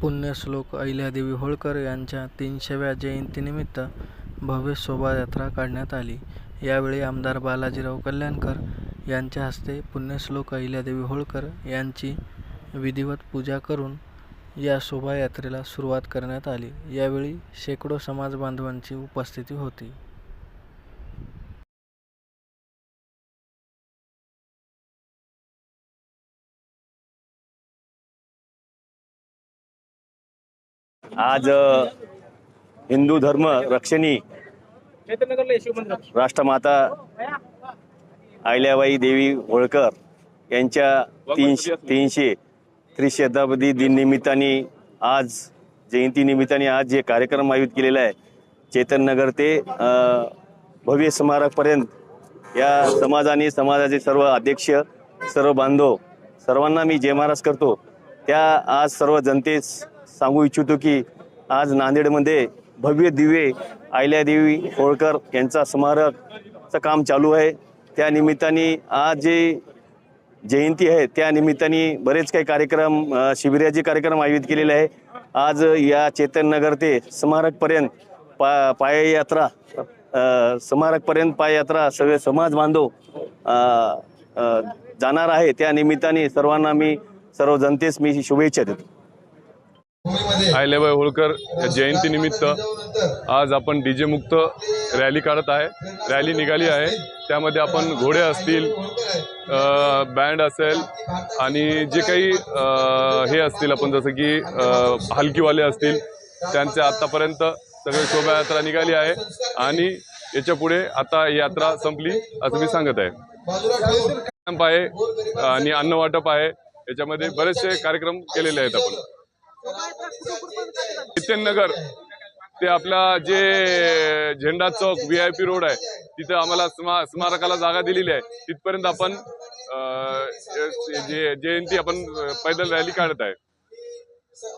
पुण्यश्लोक अहिल्यादेवी होळकर यांच्या तीनशेव्या जयंतीनिमित्त भव्य शोभायात्रा काढण्यात आली. यावेळी आमदार बालाजीराव कल्याणकर यांच्या हस्ते पुण्यश्लोक अहिल्यादेवी होळकर यांची विधिवत पूजा करून या शोभायात्रेला सुरुवात करण्यात आली. यावेळी शेकडो समाजबांधवांची उपस्थिती होती. आज हिंदू धर्म रक्षणी राष्ट्रमाता अहिल्याबाई देवी होळकर यांच्या तीनशे तीनशे त्रिशताब्दी दिन निमित्ताने आज जयंती निमित्ताने आज जे कार्यक्रम आयोजित केलेला आहे चेतन नगर ते भव्य स्मारकपर्यंत या समाजाने समाजाचे सर्व अध्यक्ष सर्व बांधव सर्वांना मी जय महाराज करतो. त्या आज सर्व जनतेस सांगू इच्छितो की आज नांदेडमध्ये भव्य दिवे अहिल्यादेवी होळकर यांचा स्मारकचं काम चालू आहे. त्या निमित्ताने आज जे जयंती आहे त्या निमित्ताने बरेच काही कार्यक्रम शिबिराचे कार्यक्रम आयोजित केलेले आहे. आज या चेतन नगर ते स्मारकपर्यंत पा पाययात्रा स्मारकपर्यंत पाययात्रा सगळे समाज बांधव जाणार आहे. त्या निमित्ताने सर्वांना मी सर्व जनतेस मी शुभेच्छा देतो. अहिल्याबाई होळकर या जयंतीनिमित्त आज आपण डीजे मुक्त रॅली काढत आहे. रॅली निघाली आहे. त्यामध्ये आपण घोडे असतील बँड असेल आणि जे काही हे असतील आपण जसं की हलकीवाले असतील त्यांचे आतापर्यंत सगळे शोभायात्रा निघाली आहे. आणि याच्यापुढे आता ही यात्रा संपली असं मी सांगत आहे. कॅम्प आहे आणि अन्न वाटप आहे. याच्यामध्ये बरेचसे कार्यक्रम केलेले आहेत आपण. नितीन नगर ते आपला जे Jhenda Chowk V I P road आहे तिथं आम्हाला स्मा स्मारकाला जागा दिलेली आहे. तिथपर्यंत आपण जे जयंती आपण पैदल रॅली काढत आहे.